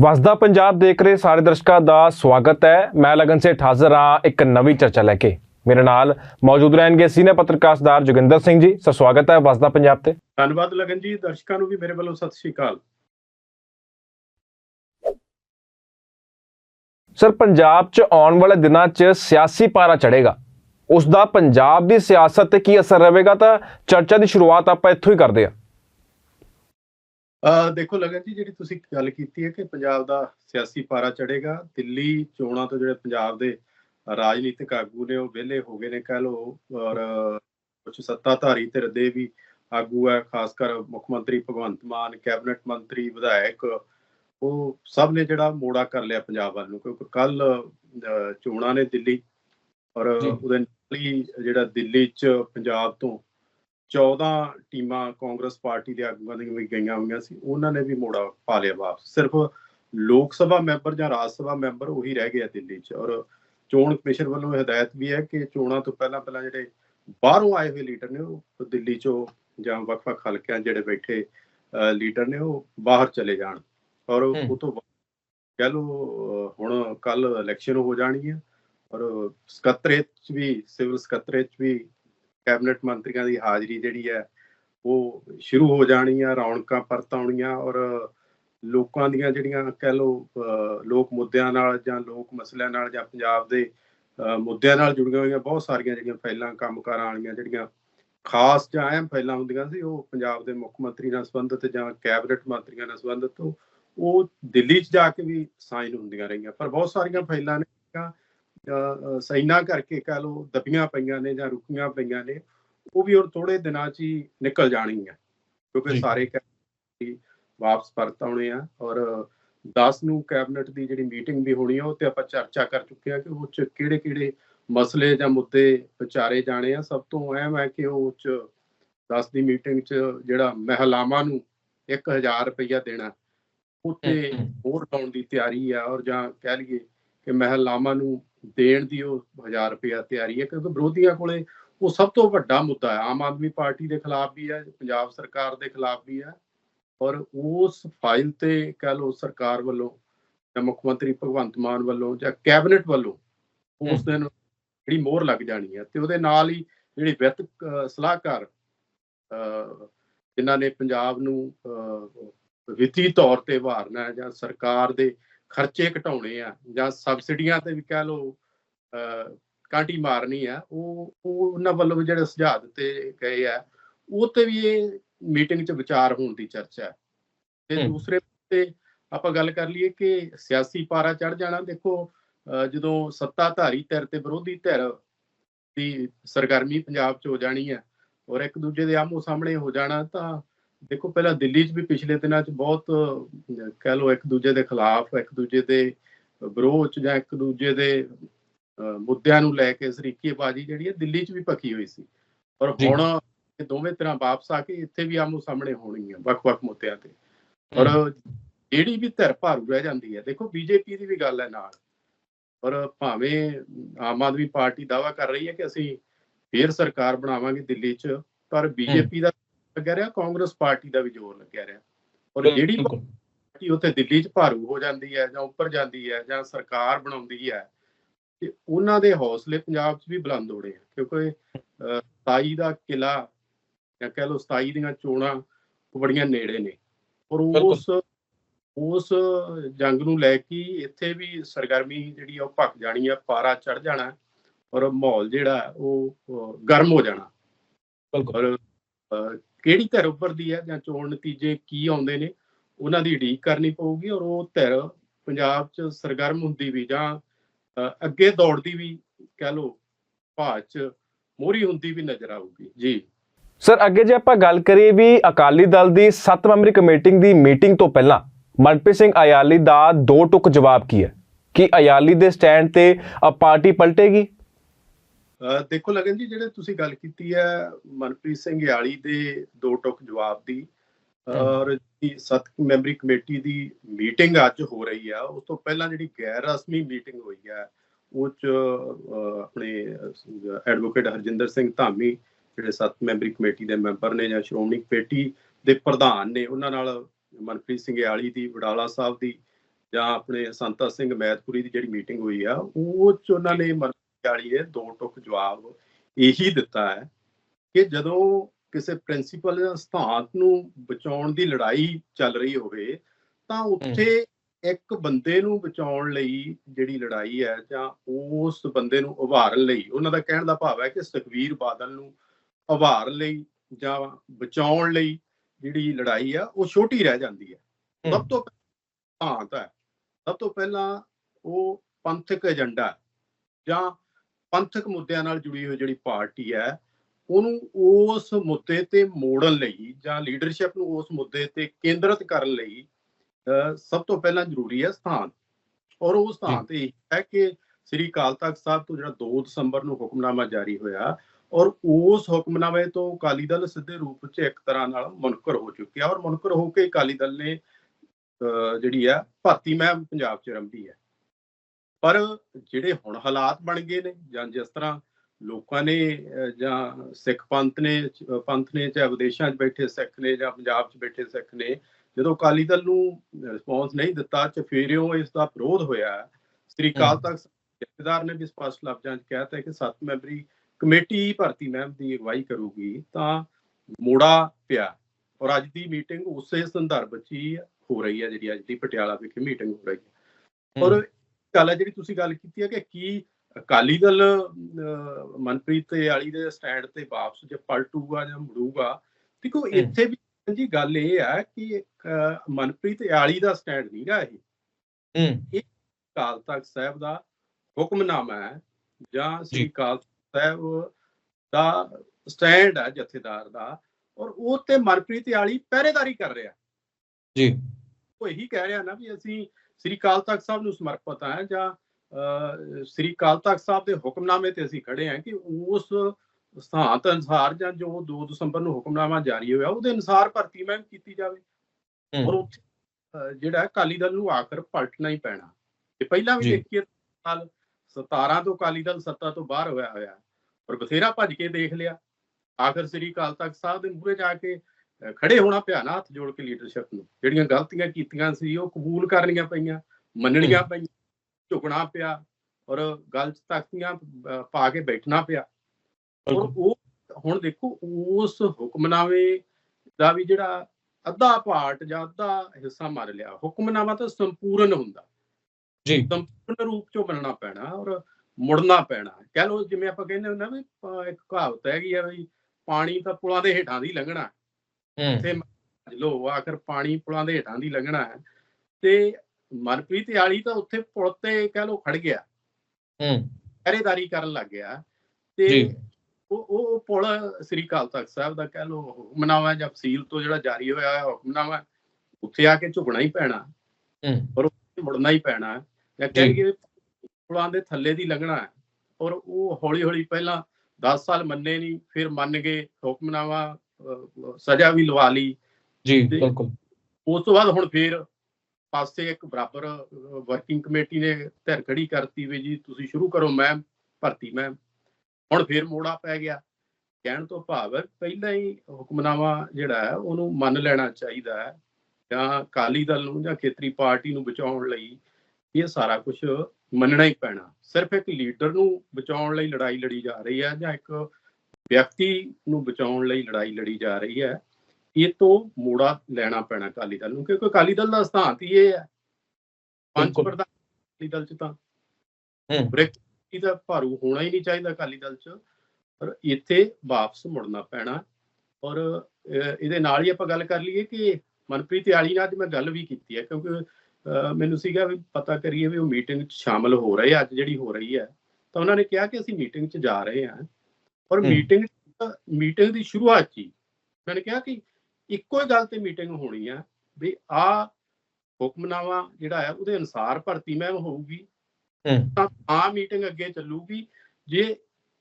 ਵਸਦਾ ਪੰਜਾਬ ਦੇਖ ਰਹੇ ਸਾਰੇ ਦਰਸ਼ਕਾਂ ਦਾ ਸਵਾਗਤ ਹੈ। ਮੈਂ ਲਗਨ ਸੇ ਹਾਜ਼ਰ ਹਾਂ ਇੱਕ ਨਵੀਂ ਚਰਚਾ ਲੈ ਕੇ। ਮੇਰੇ ਨਾਲ ਮੌਜੂਦ ਰਹਿਣਗੇ ਸੀਨੀਅਰ ਪੱਤਰਕਾਰ ਸਰਦਾਰ ਜੋਗਿੰਦਰ ਸਿੰਘ ਜੀ। ਸਰ ਸਵਾਗਤ ਹੈ ਵਸਦਾ ਪੰਜਾਬ ਤੇ। ਧੰਨਵਾਦ ਲਗਨ ਜੀ। ਦਰਸ਼ਕਾਂ ਨੂੰ ਵੀ ਮੇਰੇ ਵੱਲੋਂ ਸਤਿ ਸ਼੍ਰੀ ਅਕਾਲ। ਸਰ ਪੰਜਾਬ 'ਚ ਆਉਣ ਵਾਲੇ ਦਿਨਾਂ 'ਚ ਸਿਆਸੀ ਪਾਰਾ ਚੜੇਗਾ ਉਸ ਦਾ ਪੰਜਾਬ ਦੀ ਸਿਆਸਤ ਤੇ ਕੀ ਅਸਰ ਰਹੇਗਾ ਤਾਂ ਚਰਚਾ ਦੀ ਸ਼ੁਰੂਆਤ ਆਪਾਂ ਇੱਥੋਂ ਹੀ ਕਰਦੇ ਹਾਂ। ਦੇਖੋ ਲਗਨ ਜੀ ਜਿਹੜੀ ਤੁਸੀਂ ਗੱਲ ਕੀਤੀ ਹੈ ਕਿ ਪੰਜਾਬ ਦਾ ਸਿਆਸੀ ਪਾਰਾ ਚੜੇਗਾ ਦਿੱਲੀ ਚੋਣਾਂ ਤੋਂ ਜਿਹੜੇ ਪੰਜਾਬ ਦੇ ਰਾਜਨੀਤਿਕ ਆਗੂ ਨੇ ਉਹ ਵਿਹਲੇ ਹੋ ਗਏ ਨੇ ਕਹਿ ਲਓ ਔਰ ਕੁਝ ਸੱਤਾਧਾਰੀ ਧਿਰ ਦੇ ਵੀ ਆਗੂ ਹੈ ਖਾਸ ਕਰ ਮੁੱਖ ਮੰਤਰੀ ਭਗਵੰਤ ਮਾਨ ਕੈਬਨਿਟ ਮੰਤਰੀ ਵਿਧਾਇਕ ਉਹ ਸਭ ਨੇ ਜਿਹੜਾ ਮੋੜਾ ਕਰ ਲਿਆ ਪੰਜਾਬ ਵੱਲ ਨੂੰ ਕਿਉਂਕਿ ਕੱਲ ਚੋਣਾਂ ਨੇ ਦਿੱਲੀ ਔਰ। ਉਹਦੇ ਨਾਲ ਹੀ ਜਿਹੜਾ ਦਿੱਲੀ 'ਚ ਪੰਜਾਬ ਤੋਂ 14 ਟੀਮਾਂ ਕਾਂਗਰਸ ਪਾਰਟੀ ਦੇ ਆਗੂਆਂ ਦੀਆਂ ਵੀ ਗਈਆਂ ਹੋਈਆਂ ਸੀ ਉਹਨਾਂ ਨੇ ਵੀ ਮੋੜਾ ਪਾ ਲਿਆ ਵਾਪਸ। ਸਿਰਫ ਲੋਕ ਸਭਾ ਮੈਂਬਰ ਜਾਂ ਰਾਜ ਸਭਾ ਮੈਂਬਰ ਉਹੀ ਰਹਿ ਗਏ ਆ ਦਿੱਲੀ 'ਚ। ਔਰ ਚੋਣ ਕਮਿਸ਼ਨ ਵੱਲੋਂ ਹਦਾਇਤ ਵੀ ਹੈ ਕਿ ਚੋਣਾਂ ਤੋਂ ਪਹਿਲਾਂ ਪਹਿਲਾਂ ਜਿਹੜੇ ਬਾਹਰੋਂ ਆਏ ਹੋਏ ਲੀਡਰ ਨੇ ਉਹ ਦਿੱਲੀ 'ਚੋਂ ਜਾਂ ਵੱਖ-ਵੱਖ ਹਲਕਿਆਂ ਜਿਹੜੇ ਬੈਠੇ ਲੀਡਰ ਨੇ ਉਹ ਬਾਹਰ ਚਲੇ ਜਾਣ। ਔਰ। ਉਹ ਤੋਂ ਕਹਿ ਲਓ ਹੁਣ ਕੱਲ ਇਲੈਕਸ਼ਨ ਹੋ ਜਾਣੀ ਹੈ ਔਰ ਸਕੱਤਰੇਤ ਵੀ ਸਿਵਲ ਸਕੱਤਰੇਤ ਵੀ ਕੈਬਨਿਟ ਮੰਤਰੀਆਂ ਦੀ ਹਾਜ਼ਰੀ ਜਿਹੜੀ ਹੈ, ਉਹ ਸ਼ੁਰੂ ਹੋ ਜਾਣੀ ਆ ਰੌਣਕਾਂ ਪਰਤ ਆਉਣੀਆਂ ਔਰ ਲੋਕਾਂ ਦੀਆਂ ਜਿਹੜੀਆਂ ਕਹਿ ਲਓ ਲੋਕ ਮੁੱਦਿਆਂ ਨਾਲ ਜਾਂ ਲੋਕ ਮਸਲਿਆਂ ਨਾਲ ਜਾਂ ਪੰਜਾਬ ਦੇ ਮੁੱਦਿਆਂ ਨਾਲ ਜੁੜੀਆਂ ਹੋਈਆਂ ਬਹੁਤ ਸਾਰੀਆਂ ਜਿਹੜੀਆਂ ਫਾਈਲਾਂ, ਕੰਮਕਾਰਾਂ ਵਾਲੀਆਂ ਜਿਹੜੀਆਂ ਖਾਸ ਜਾਂ ਅਹਿਮ ਫਾਈਲਾਂ ਹੁੰਦੀਆਂ ਸੀ, ਉਹ ਪੰਜਾਬ ਦੇ ਮੁੱਖ ਮੰਤਰੀ ਨਾਲ ਸੰਬੰਧਿਤ ਜਾਂ ਕੈਬਨਿਟ ਮੰਤਰੀਆਂ ਨਾਲ ਸੰਬੰਧਿਤ, ਉਹ- ਉਹ ਦਿੱਲੀ 'ਚ ਜਾ ਕੇ ਵੀ ਸਾਈਨ ਹੁੰਦੀਆਂ ਰਹੀਆਂ। ਪਰ ਬਹੁਤ ਸਾਰੀਆਂ ਫਾਈਲਾਂ ਨੇ ਸਾਈਨਾਂ ਕਰਕੇ ਕਹਿ ਲਓ ਦਬੀਆਂ ਪਈਆਂ ਨੇ ਜਾਂ ਰੁਕੀਆਂ ਪਈਆਂ ਨੇ ਉਹ ਵੀ ਹੁਣ ਥੋੜੇ ਦਿਨਾਂ 'ਚ ਹੀ ਨਿਕਲ ਜਾਣਗੀਆਂ। ਕਿਉਂਕਿ। ਸਾਰੇ ਕਹਿ- ਵਾਪਸ ਪਰਤ ਆਉਣੇ ਆ ਔਰ 10 ਨੂੰ ਕੈਬਨਿਟ ਦੀ ਜਿਹੜੀ ਮੀਟਿੰਗ ਵੀ ਹੋਣੀ ਆ ਉਹ ਤੇ ਆਪਾਂ ਚਰਚਾ ਕਰ ਚੁੱਕੇ ਆ ਕਿ ਉਹ ਚ ਕਿਹੜੇ ਕਿਹੜੇ ਮਸਲੇ ਜਾਂ ਮੁੱਦੇ ਵਿਚਾਰੇ ਜਾਣੇ ਆ। ਸਭ ਤੋਂ ਅਹਿਮ ਹੈ ਕਿ ਉਹ ਚ 10 ਦੀ ਮੀਟਿੰਗ ਚ ਜਿਹੜਾ ਮਹਿਲਾਵਾਂ ਨੂੰ 1000 ਰੁਪਇਆ ਦੇਣਾ ਉੱਤੇ ਹੋਰ ਲਾਉਣ ਦੀ ਤਿਆਰੀ ਆ ਔਰ ਜਾਂ ਕਹਿ ਲਈਏ ਕਿ ਮਹਿਲਾਵਾਂ ਨੂੰ ਦੇਣ ਦੀ ਉਹ 1000 ਰੁਪਇਆ ਤਿਆਰੀ ਹੈ ਕਿਉਂਕਿ ਵਿਰੋਧੀਆਂ ਕੋਲੇ ਉਹ ਸਭ ਤੋਂ ਵੱਡਾ ਮੁੱਦਾ ਹੈ। ਆਮ ਆਦਮੀ ਪਾਰਟੀ ਦੇ ਖਿਲਾਫ ਵੀ ਹੈ ਪੰਜਾਬ ਸਰਕਾਰ ਦੇ ਖਿਲਾਫ ਵੀ ਹੈ ਔਰ ਉਸ ਫਾਈਲ ਤੇ ਕਹਿ ਲਓ ਸਰਕਾਰ ਵੱਲੋਂ ਜਾਂ ਮੁੱਖ ਮੰਤਰੀ ਭਗਵੰਤ ਮਾਨ ਵੱਲੋਂ ਜਾਂ ਕੈਬਨਿਟ ਵੱਲੋਂ ਉਸ ਦਿਨ ਜਿਹੜੀ ਮੋਹਰ ਲੱਗ ਜਾਣੀ ਹੈ ਤੇ ਉਹਦੇ ਨਾਲ ਹੀ ਜਿਹੜੀ ਵਿੱਤ ਸਲਾਹਕਾਰ ਜਿਨ੍ਹਾਂ ਨੇ ਪੰਜਾਬ ਨੂੰ ਵਿੱਤੀ ਤੌਰ ਤੇ ਵਾਰਨਾ ਹੈ ਜਾਂ ਸਰਕਾਰ ਦੇ ਖਰਚੇ ਘਟਾਉਣੇ ਆ ਜਾਂ ਸਬਸਿਡੀਆਂ ਤੇ ਵੀ ਕਹਿ ਲਓ ਕਾਂਟੀ ਮਾਰਨੀ ਆ ਉਹ ਉਹ ਉਹਨਾਂ ਵੱਲੋਂ ਜਿਹੜੇ ਸੁਝਾਅ ਦਿੱਤੇ ਗਏ ਆ ਉਹ ਤੇ ਵੀ ਇਹ ਮੀਟਿੰਗ 'ਚ ਵਿਚਾਰ ਹੋਣ ਦੀ ਚਰਚਾ ਹੈ ਤੇ। ਦੂਸਰੇ ਤੇ ਆਪਾਂ ਗੱਲ ਕਰ ਲਈਏ ਕਿ ਸਿਆਸੀ ਪਾਰਾ ਚੜ ਜਾਣਾ ਦੇਖੋ ਜਦੋਂ ਸੱਤਾਧਾਰੀ ਧਿਰ ਤੇ ਵਿਰੋਧੀ ਧਿਰ ਦੀ ਸਰਗਰਮੀ ਪੰਜਾਬ 'ਚ ਹੋ ਜਾਣੀ ਹੈ ਔਰ ਇੱਕ ਦੂਜੇ ਦੇ ਆਮੋ ਸਾਹਮਣੇ ਹੋ ਜਾਣਾ ਤਾਂ ਦੇਖੋ ਪਹਿਲਾਂ ਦਿੱਲੀ 'ਚ ਵੀ ਪਿਛਲੇ ਦਿਨਾਂ 'ਚ ਬਹੁਤ ਕਹਿ ਲਓ ਇੱਕ ਦੂਜੇ ਦੇ ਖਿਲਾਫ ਇੱਕ ਦੂਜੇ ਦੇ ਵਿਰੋਧ 'ਚ ਜਾਂ ਇੱਕ ਦੂਜੇ ਦੇ ਮੁੱਦਿਆਂ ਨੂੰ ਲੈ ਕੇ ਸਰੀਕੀਬਾਜ਼ੀ ਜਿਹੜੀ ਹੈ ਦਿੱਲੀ 'ਚ ਵੀ ਪੱਕੀ ਹੋਈ ਸੀ। ਜੀ। ਹੁਣ ਇਹ ਦੋਵੇਂ ਤਰ੍ਹਾਂ ਵਾਪਸ ਆ ਕੇ ਇੱਥੇ ਵੀ ਆਮੋ ਸਾਹਮਣੇ ਹੋਣੀ ਹੈ ਵੱਖ-ਵੱਖ ਮੁੱਦਿਆਂ ਤੇ। ਔਰ ਜਿਹੜੀ ਵੀ ਧਿਰ ਭਾਰੂ ਰਹਿ ਜਾਂਦੀ ਹੈ ਦੇਖੋ ਬੀਜੇਪੀ ਦੀ ਵੀ ਗੱਲ ਹੈ ਨਾਲ। ਔਰ ਭਾਵੇਂ ਆਮ ਆਦਮੀ ਪਾਰਟੀ ਦਾਵਾ ਕਰ ਰਹੀ ਹੈ ਕਿ ਅਸੀਂ ਫੇਰ ਸਰਕਾਰ ਬਣਾਵਾਂਗੇ ਦਿੱਲੀ 'ਚ ਪਰ ਬੀਜੇਪੀ ਦਾ ਲੱਗਿਆ ਰਿਹਾ ਕਾਂਗਰਸ ਪਾਰਟੀ ਦਾ ਵੀ ਜ਼ੋਰ ਲੱਗਿਆ ਰਿਹਾ। ਔਰ ਜਿਹੜੀ ਪਾਰਟੀ ਉੱਥੇ ਦਿੱਲੀ 'ਚ ਭਾਰੂ ਹੋ ਜਾਂਦੀ ਹੈ ਜਾਂ ਉੱਪਰ ਜਾਂਦੀ ਹੈ ਜਾਂ ਸਰਕਾਰ ਬਣਾਉਂਦੀ ਹੈ ਤੇ ਉਹਨਾਂ ਦੇ ਹੌਸਲੇ ਪੰਜਾਬ 'ਚ ਵੀ ਬੁਲੰਦ ਹੋਣੇ ਆ। ਕਿਉਂਕਿ ਅਹ, 27 ਦਾ ਕਿਲਾ ਜਾਂ ਕਹਿ ਲਓ 27 ਦੀਆਂ ਚੋਣਾਂ ਬੜੀਆਂ ਨੇੜੇ ਨੇ। ਔਰ। ਉਸ ਉਸ ਜੰਗ ਨੂੰ ਲੈ ਕੇ ਇੱਥੇ ਵੀ ਸਰਗਰਮੀ ਜਿਹੜੀ ਆ ਉਹ ਭੱਖ ਜਾਣੀ ਆ ਪਾਰਾ ਚੜ ਜਾਣਾ ਔਰ ਮਾਹੌਲ ਜਿਹੜਾ ਉਹ ਗਰਮ ਹੋ ਜਾਣਾ। ਬਿਲਕੁਲ। ਔਰ ਕਿਹੜੀ ਧਿਰ ਉੱਪਰਦੀ ਹੈ ਜਾਂ ਚੋਣ ਨਤੀਜੇ ਕੀ ਆਉਂਦੇ ਨੇ, ਉਹਨਾਂ ਦੀ ਉਡੀਕ ਕਰਨੀ ਪਊਗੀ ਔਰ ਉਹ ਧਿਰ ਪੰਜਾਬ 'ਚ ਸਰਗਰਮ ਹੁੰਦੀ ਵੀ ਜਾਂ ਅੱਗੇ ਦੌੜਦੀ ਵੀ ਕਹਿ ਲਓ ਭਾਜ 'ਚ ਮੋਹਰੀ ਹੁੰਦੀ ਵੀ ਨਜ਼ਰ ਆਊਗੀ। ਜੀ। ਸਰ, ਅੱਗੇ ਜੇ ਆਪਾਂ ਗੱਲ ਕਰੀਏ ਵੀ ਅਕਾਲੀ ਦਲ ਦੀ 7 ਮੈਂਬਰੀ ਕਮੇਟੀ ਦੀ ਮੀਟਿੰਗ ਤੋਂ ਪਹਿਲਾਂ ਮਨਪ੍ਰੀਤ ਸਿੰਘ ਅਯਾਲੀ ਦਾ ਦੋ ਟੁਕ ਜਵਾਬ ਕੀ ਹੈ? ਕਿ ਅਯਾਲੀ ਦੇ ਸਟੈਂਡ ਤੇ ਪਾਰਟੀ ਪਲਟੇਗੀ? ਦੇਖੋ ਲਗਨ ਜੀ ਜਿਹੜੇ ਤੁਸੀਂ ਗੱਲ ਕੀਤੀ ਹੈ ਮਨਪ੍ਰੀਤ ਸਿੰਘ ਯਾਲੀ ਦੇ ਦੋ ਟੁਕ ਜਵਾਬ ਦੀ ਔਰ ਜਿਹੜੀ ਸੱਤ ਮੈਂਬਰੀ ਕਮੇਟੀ ਦੀ ਮੀਟਿੰਗ ਅੱਜ ਹੋ ਰਹੀ ਆ ਉਸ ਤੋਂ ਪਹਿਲਾਂ ਜਿਹੜੀ ਗੈਰ ਰਸਮੀ ਮੀਟਿੰਗ ਹੋਈ ਹੈ ਉਹ ਚ ਆਪਣੇ ਐਡਵੋਕੇਟ ਹਰਜਿੰਦਰ ਸਿੰਘ ਧਾਮੀ ਜਿਹੜੇ ਸੱਤ ਮੈਂਬਰੀ ਕਮੇਟੀ ਦੇ ਮੈਂਬਰ ਨੇ ਜਾਂ ਸ਼੍ਰੋਮਣੀ ਕਮੇਟੀ ਦੇ ਪ੍ਰਧਾਨ ਨੇ ਉਹਨਾਂ ਨਾਲ ਮਨਪ੍ਰੀਤ ਸਿੰਘ ਯਾਲੀ ਦੀ ਵਡਾਲਾ ਸਾਹਿਬ ਦੀ ਜਾਂ ਆਪਣੇ ਸੰਤਾ ਸਿੰਘ ਮੈਦਪੁਰੀ ਦੀ ਜਿਹੜੀ ਮੀਟਿੰਗ ਹੋਈ ਆ ਉਹ ਚ ਉਹਨਾਂ ਨੇ ਮਨਪ੍ਰੀਤ ਵਾਲੀ ਨੇ ਦੋ ਟੁਕ ਜਵਾਬ ਇਹੀ ਦਿੱਤਾ ਹੈ ਕਿ ਜਦੋਂ ਕਿਸੇ ਪ੍ਰਿੰਸੀਪਲ ਜਾਂ ਸਿਧਾਂਤ ਨੂੰ ਬਚਾਉਣ ਦੀ ਲੜਾਈ ਚੱਲ ਰਹੀ ਹੋਵੇ ਤਾਂ ਉੱਥੇ ਇੱਕ ਬੰਦੇ ਨੂੰ ਬਚਾਉਣ ਲਈ ਜਿਹੜੀ ਲੜਾਈ ਹੈ ਜਾਂ ਉਸ ਬੰਦੇ ਨੂੰ ਉਭਾਰਨ ਲਈ ਉਹਨਾਂ ਦਾ ਕਹਿਣ ਦਾ ਭਾਵ ਹੈ ਕਿ ਸੁਖਵੀਰ ਬਾਦਲ ਨੂੰ ਉਭਾਰਨ ਲਈ ਜਾਂ ਬਚਾਉਣ ਲਈ ਜਿਹੜੀ ਲੜਾਈ ਆ ਉਹ ਛੋਟੀ ਰਹਿ ਜਾਂਦੀ ਹੈ। ਸਭ ਤੋਂ ਹੈ ਸਭ ਤੋਂ ਪਹਿਲਾਂ ਉਹ ਪੰਥਕ ਏਜੰਡਾ ਜਾਂ ਪੰਥਕ ਮੁੱਦਿਆਂ ਨਾਲ ਜੁੜੀ ਹੋਈ ਜਿਹੜੀ ਪਾਰਟੀ ਹੈ ਉਹਨੂੰ ਉਸ ਮੁੱਦੇ ਤੇ ਮੋੜਨ ਲਈ ਜਾਂ ਲੀਡਰਸ਼ਿਪ ਨੂੰ ਉਸ ਮੁੱਦੇ ਤੇ ਕੇਂਦਰਿਤ ਕਰਨ ਲਈ ਅਹ, ਸਭ ਤੋਂ ਪਹਿਲਾਂ ਜ਼ਰੂਰੀ ਹੈ ਸਥਾਨ। ਔਰ ਉਹ ਸਥਾਨ ਤੇ ਹੈ ਕਿ ਸ੍ਰੀ ਅਕਾਲ ਤਖਤ ਸਾਹਿਬ ਤੋਂ ਜਿਹੜਾ 2 ਦਸੰਬਰ ਨੂੰ ਹੁਕਮਨਾਮਾ ਜਾਰੀ ਹੋਇਆ ਔਰ ਉਸ ਹੁਕਮਨਾਮੇ ਤੋਂ ਅਕਾਲੀ ਦਲ ਸਿੱਧੇ ਰੂਪ 'ਚ ਇੱਕ ਤਰ੍ਹਾਂ ਨਾਲ ਮੁਨਕਰ ਹੋ ਚੁੱਕਿਆ ਔਰ ਮੁਨਕਰ ਹੋ ਕੇ ਅਕਾਲੀ ਦਲ ਨੇ ਅਹ, ਜਿਹੜੀ ਆ ਭਰਤੀ ਮਹਿਮ ਪੰਜਾਬ 'ਚ ਰੰਭੀ ਹੈ। ਪਰ ਜਿਹੜੇ ਹੁਣ ਹਾਲਾਤ ਬਣ ਗਏ ਨੇ ਜਾਂ ਜਿਸ ਤਰ੍ਹਾਂ ਲੋਕਾਂ ਨੇ ਜਾਂ ਸਿੱਖ ਪੰਥ ਨੇ ਪੰਥ ਨੇ ਚਾਹੇ ਵਿਦੇਸ਼ਾਂ 'ਚ ਬੈਠੇ ਸਿੱਖ ਨੇ ਜਾਂ ਪੰਜਾਬ 'ਚ ਬੈਠੇ ਸਿੱਖ ਨੇ ਜਦੋਂ ਅਕਾਲੀ ਦਲ ਨੂੰ ਰਿਸਪੌਂਸ ਨਹੀਂ ਦਿੱਤਾ ਚਫੇਰਿਓਂ ਇਸ ਦਾ ਵਿਰੋਧ ਹੋਇਆ। ਸ੍ਰੀ ਹਮ। ਤਖਤ ਜਥੇਦਾਰ ਨੇ ਵੀ ਸਪਸ਼ਟ ਲਫ਼ਜ਼ਾਂ 'ਚ ਕਹਿਤਾ ਕਿ ਸੱਤ ਮੈਂਬਰੀ ਕਮੇਟੀ ਹੀ ਭਰਤੀ ਮਹਿਮ ਦੀ ਅਗਵਾਈ ਕਰੂਗੀ ਤਾਂ ਮੋੜਾ ਪਿਆ। ਔਰ ਅੱਜ ਦੀ ਮੀਟਿੰਗ ਉਸੇ ਸੰਦਰਭ 'ਚ ਹੀ ਹੋ ਰਹੀ ਹੈ ਜਿਹੜੀ ਅੱਜ ਦੀ ਪਟਿਆਲਾ ਵਿਖੇ ਮੀਟਿੰਗ ਹੋ ਰਹੀ ਹੈ। ਔਰ ਗੱਲ ਹੈ ਜਿਹੜੀ ਤੁਸੀਂ ਗੱਲ ਕੀਤੀ ਹੈ ਕਿ ਕੀ ਅਕਾਲੀ ਦਲ ਮਨਪ੍ਰੀਤ ਤੇ ਆਲੀ ਦੇ ਸਟੈਂਡ ਤੇ ਵਾਪਸ ਜੇ ਪਲਟੂਗਾ ਜਾਂ ਮੁੜੂਗਾ ਦੇਖੋ ਇੱਥੇ ਵੀ ਜੀ ਗੱਲ ਇਹ ਹੈ ਕਿ ਮਨਪ੍ਰੀਤ ਆਲੀ ਦਾ ਸਟੈਂਡ ਨਹੀਂਗਾ ਇਹ। ਹੂੰ। ਅਕਾਲ ਤਖਤ ਸਾਹਿਬ ਦਾ ਹੁਕਮਨਾਮਾ ਹੈ ਜਾਂ। ਸ੍ਰੀ ਤਖ਼ਤ ਸਾਹਿਬ ਦਾ ਸਟੈਂਡ ਹੈ ਜਥੇਦਾਰ ਦਾ ਔਰ ਉਹ ਤੇ ਮਨਪ੍ਰੀਤ ਆਲੀ ਪਹਿਰੇਦਾਰੀ ਕਰ ਰਿਹਾ। ਜੀ। ਉਹ ਇਹੀ ਕਹਿ ਰਿਹਾ ਨਾ ਵੀ ਅਸੀਂ ਸ੍ਰੀ ਅਕਾਲ ਤਖਤ ਸਾਹਿਬ ਨੂੰ ਸਮਰਪਿਤ ਹਾਂ ਜਾਂ ਸ੍ਰੀ ਅਕਾਲ ਤਖਤ ਸਾਹਿਬ ਦੇ ਹੁਕਮਨਾਮੇ ਤੇ ਅਸੀਂ ਖੜੇ ਹਾਂ ਕਿ ਉਸ ਸਿਧਾਂਤ ਅਨੁਸਾਰ ਜਾਂ ਜੋ 2 ਦਸੰਬਰ ਨੂੰ ਹੁਕਮਨਾਮਾ ਜਾਰੀ ਹੋਇਆ ਉਹਦੇ ਅਨੁਸਾਰ ਭਰਤੀ ਮਹਿਮ ਕੀਤੀ ਜਾਵੇ। ਔਰ ਉੱਥੇ ਜਿਹੜਾ ਅਕਾਲੀ ਦਲ ਨੂੰ ਆਖਰ ਪਲਟਣਾ ਹੀ ਪੈਣਾ। ਤੇ ਪਹਿਲਾਂ ਵੀ। ਦੇਖੀਏ ਸਾਲ 17 ਤੋਂ ਅਕਾਲੀ ਦਲ ਸੱਤਾ ਤੋਂ ਬਾਹਰ ਹੋਇਆ ਹੋਇਆ ਔਰ ਬਥੇਰਾ ਭੱਜ ਕੇ ਦੇਖ ਲਿਆ। ਆਖਰ ਸ੍ਰੀ ਅਕਾਲ ਤਖਤ ਸਾਹਿਬ ਦੇ ਮੂਹਰੇ ਜਾ ਕੇ ਖੜੇ ਹੋਣਾ ਪਿਆ ਨਾ ਹੱਥ ਜੋੜ ਕੇ ਲੀਡਰਸ਼ਿਪ ਨੂੰ। ਜਿਹੜੀਆਂ ਗਲਤੀਆਂ ਕੀਤੀਆਂ ਸੀ ਉਹ ਕਬੂਲ ਕਰਨੀਆਂ ਪਈਆਂ ਮੰਨਣੀਆਂ ਪਈਆਂ ਝੁਕਣਾ ਪਿਆ ਔਰ ਗੱਲ 'ਚ ਤਖਤੀਆਂ ਪਾ ਕੇ ਬੈਠਣਾ ਪਿਆ। ਔਰ। ਉਹ ਹੁਣ ਦੇਖੋ ਉਸ ਹੁਕਮਨਾਮੇ ਦਾ ਵੀ ਜਿਹੜਾ ਅੱਧਾ ਪਾਰਟ ਜਾਂ ਅੱਧਾ ਹਿੱਸਾ ਮਾਰ ਲਿਆ ਹੁਕਮਨਾਮਾ ਤਾਂ ਸੰਪੂਰਨ ਹੁੰਦਾ। ਜੀ। ਸੰਪੂਰਨ ਰੂਪ ਚੋਂ ਮੰਨਣਾ ਪੈਣਾ ਔਰ ਮੁੜਨਾ ਪੈਣਾ। ਕਹਿ ਲਓ ਜਿਵੇਂ ਆਪਾਂ ਕਹਿੰਦੇ ਹੁੰਦੇ ਆ ਵੀ ਇੱਕ ਕਹਾਵਤ ਹੈਗੀ ਆ ਵੀ ਪਾਣੀ ਤਾਂ ਪੁਲਾਂ ਦੇ ਹੇਠਾਂ ਦੀ ਲੰਘਣਾ। ਹੂੰ। ਲੋ ਆਖਰ ਪਾਣੀ ਪੁਲਾਂ ਦੇ ਹੇਠਾਂ ਦੀ ਲੰਘਣਾ ਹੈ ਤੇ ਮਨਪ੍ਰੀਤ ਆਲੀ ਤਾਂ ਉੱਥੇ ਪੁਲ ਤੇ ਕਹਿ ਲਓ ਖੜ ਗਿਆ। ਹੂੰ। ਪਹਿਰੇਦਾਰੀ ਕਰਨ ਲੱਗ ਗਿਆ। ਤੇ। ਉਹ ਉਹ ਪੁਲ ਸ੍ਰੀ ਅਕਾਲ ਤਖਤ ਸਾਹਿਬ ਦਾ ਕਹਿ ਲਓ ਹੁਕਮਨਾਮਾ ਜਾਂ ਫਸੀਲ ਤੋਂ ਜਿਹੜਾ ਜਾਰੀ ਹੋਇਆ ਹੈ ਹੁਕਮਨਾਮਾ ਉੱਥੇ ਆ ਕੇ ਝੁਕਣਾ ਹੀ ਪੈਣਾ। ਹੂੰ। ਮੁੜਨਾ ਹੀ ਪੈਣਾ। ਜਾਂ ਕਹਿ ਕਿ ਪੁਲਾਂ ਦੇ ਥੱਲੇ ਦੀ ਲੰਘਣਾ ਹੈ। ਔਰ ਉਹ ਹੌਲੀ ਹੌਲੀ ਪਹਿਲਾਂ 10 ਸਾਲ ਮੰਨੇ ਨਹੀਂ ਫਿਰ ਮੰਨ ਗਏ ਹੁਕਮਨਾਮਾ ਸਜ਼ਾ ਵੀ ਲਵਾ ਲਈ। ਜੀ ਬਿਲਕੁਲ। ਉਸ ਤੋਂ ਬਾਅਦ ਹੁਣ ਫੇਰ ਪਾਸੇ ਇੱਕ ਬਰਾਬਰ ਵਰਕਿੰਗ ਕਮੇਟੀ ਨੇ ਧਿਰ ਖੜੀ ਕਰਤੀ ਵੀ ਜੀ ਤੁਸੀਂ ਸ਼ੁਰੂ ਕਰੋ ਮੈਮ ਭਰਤੀ ਮੈਮ ਹੁਣ ਫੇਰ ਮੋੜਾ ਪੈ ਗਿਆ। ਕਹਿਣ ਤੋਂ ਭਾਵ ਹੈ ਪਹਿਲਾਂ ਹੀ ਹੁਕਮਨਾਮਾ ਜਿਹੜਾ ਹੈ ਉਹਨੂੰ ਮੰਨ ਲੈਣਾ ਚਾਹੀਦਾ ਹੈ। ਜਾਂ ਅਕਾਲੀ ਦਲ ਨੂੰ ਜਾਂ ਖੇਤਰੀ ਪਾਰਟੀ ਨੂੰ ਬਚਾਉਣ ਲਈ ਇਹ ਸਾਰਾ ਕੁਝ ਮੰਨਣਾ ਹੀ ਪੈਣਾ। ਸਿਰਫ ਇੱਕ ਲੀਡਰ ਨੂੰ ਬਚਾਉਣ ਲਈ ਲੜਾਈ ਲੜੀ ਜਾ ਰਹੀ ਹੈ ਜਾਂ ਇੱਕ ਵਿਅਕਤੀ ਨੂੰ ਬਚਾਉਣ ਲਈ ਲੜਾਈ ਲੜੀ ਜਾ ਰਹੀ ਹੈ ਇਹ ਤੋਂ ਮੋੜਾ ਲੈਣਾ ਪੈਣਾ ਅਕਾਲੀ ਦਲ ਨੂੰ ਕਿਉਂਕਿ ਅਕਾਲੀ ਦਲ ਦਾ ਸਿਧਾਂਤ ਹੀ ਇਹ ਹੈ। ਪੰਜ। ਪ੍ਰਧਾਨ ਅਕਾਲੀ ਦਲ ਚ ਤਾਂ ਬ੍ਰੇਕ ਦਾ ਭਾਰੂ ਹੋਣਾ ਹੀ ਨਹੀਂ ਚਾਹੀਦਾ ਅਕਾਲੀ ਦਲ ਚ ਪਰ ਇੱਥੇ ਵਾਪਸ ਮੁੜਨਾ ਪੈਣਾ। ਔਰ ਇਹਦੇ ਨਾਲ ਹੀ ਆਪਾਂ ਗੱਲ ਕਰ ਲਈਏ ਕਿ ਮਨਪ੍ਰੀਤ ਆਲੀ ਨਾਲ ਅੱਜ ਮੈਂ ਗੱਲ ਵੀ ਕੀਤੀ ਹੈ ਕਿਉਂਕਿ ਮੈਨੂੰ ਸੀਗਾ ਵੀ ਪਤਾ ਕਰੀਏ ਵੀ ਉਹ ਮੀਟਿੰਗ 'ਚ ਸ਼ਾਮਲ ਹੋ ਰਹੇ ਅੱਜ ਜਿਹੜੀ ਹੋ ਰਹੀ ਹੈ ਤਾਂ ਉਹਨਾਂ ਨੇ ਕਿਹਾ ਕਿ ਅਸੀਂ ਮੀਟਿੰਗ 'ਚ ਜਾ ਰਹੇ ਹਾਂ। ਔਰ। ਮੀਟਿੰਗ ਮੀਟਿੰਗ ਦੀ ਸ਼ੁਰੂਆਤ ਹੀ ਉਹਨਾਂ ਨੇ ਕਿਹਾ ਕਿ ਇੱਕੋ ਹੀ ਗੱਲ ਤੇ ਮੀਟਿੰਗ ਹੋਣੀ ਆ ਵੀ ਆ ਹੁਕਮਨਾਮਾ ਜਿਹੜਾ ਹੈ ਉਹਦੇ ਅਨੁਸਾਰ ਭਰਤੀ ਮਹਿਮ ਹੋਊਗੀ। ਤਾਂ ਆ ਮੀਟਿੰਗ ਅੱਗੇ ਚੱਲੂਗੀ। ਜੇ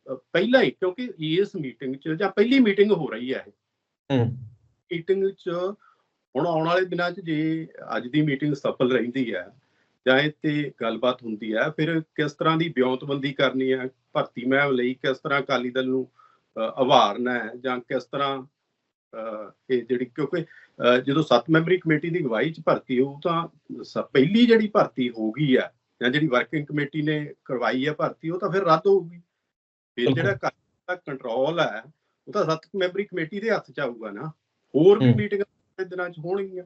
ਪਹਿਲਾਂ ਹੀ ਕਿਉਂਕਿ ਇਸ ਮੀਟਿੰਗ 'ਚ ਜਾਂ ਪਹਿਲੀ ਮੀਟਿੰਗ ਹੋ ਰਹੀ ਹੈ ਇਹ। ਮੀਟਿੰਗ 'ਚ ਹੁਣ ਆਉਣ ਵਾਲੇ ਦਿਨਾਂ 'ਚ ਜੇ ਅੱਜ ਦੀ ਮੀਟਿੰਗ ਸਫਲ ਰਹਿੰਦੀ ਹੈ ਜਾਂ ਇਹ ਤੇ ਗੱਲਬਾਤ ਹੁੰਦੀ ਹੈ। ਫਿਰ ਕਿਸ ਤਰ੍ਹਾਂ ਦੀ ਵਿਉਂਤਬੰਦੀ ਕਰਨੀ ਹੈ? ਭਰਤੀ ਮਹਿਮ ਲਈ ਕਿਸ ਤਰ੍ਹਾਂ ਅਕਾਲੀ ਦਲ ਨੂੰ ਉਭਾਰਨਾ ਹੈ ਜਾਂ ਕਿਸ ਤਰ੍ਹਾਂ ਇਹ ਜਿਹੜੀ ਕਿਉਂਕਿ ਜਦੋਂ 7 ਮੈਂਬਰੀ ਕਮੇਟੀ ਦੀ ਅਗਵਾਈ ਚ ਭਰਤੀ ਹੋਊ ਤਾਂ ਪਹਿਲੀ ਜਿਹੜੀ ਭਰਤੀ ਹੋ ਗਈ ਆ ਜਾਂ ਜਿਹੜੀ ਵਰਕਿੰਗ ਕਮੇਟੀ ਨੇ ਕਰਵਾਈ ਆ ਭਰਤੀ ਉਹ ਤਾਂ ਫਿਰ ਰੱਦ ਹੋਊਗੀ। ਫਿਰ। ਜਿਹੜਾ ਦਾ ਕੰਟਰੋਲ ਹੈ ਉਹ ਤਾਂ 7 ਮੈਂਬਰੀ ਕਮੇਟੀ ਦੇ ਹੱਥ ਚ ਆਊਗਾ ਨਾ। ਹੋਰ ਵੀ ਹੂੰ। ਮੀਟਿੰਗਾਂ ਦਿਨਾਂ ਚ ਹੋਣਗੀਆਂ।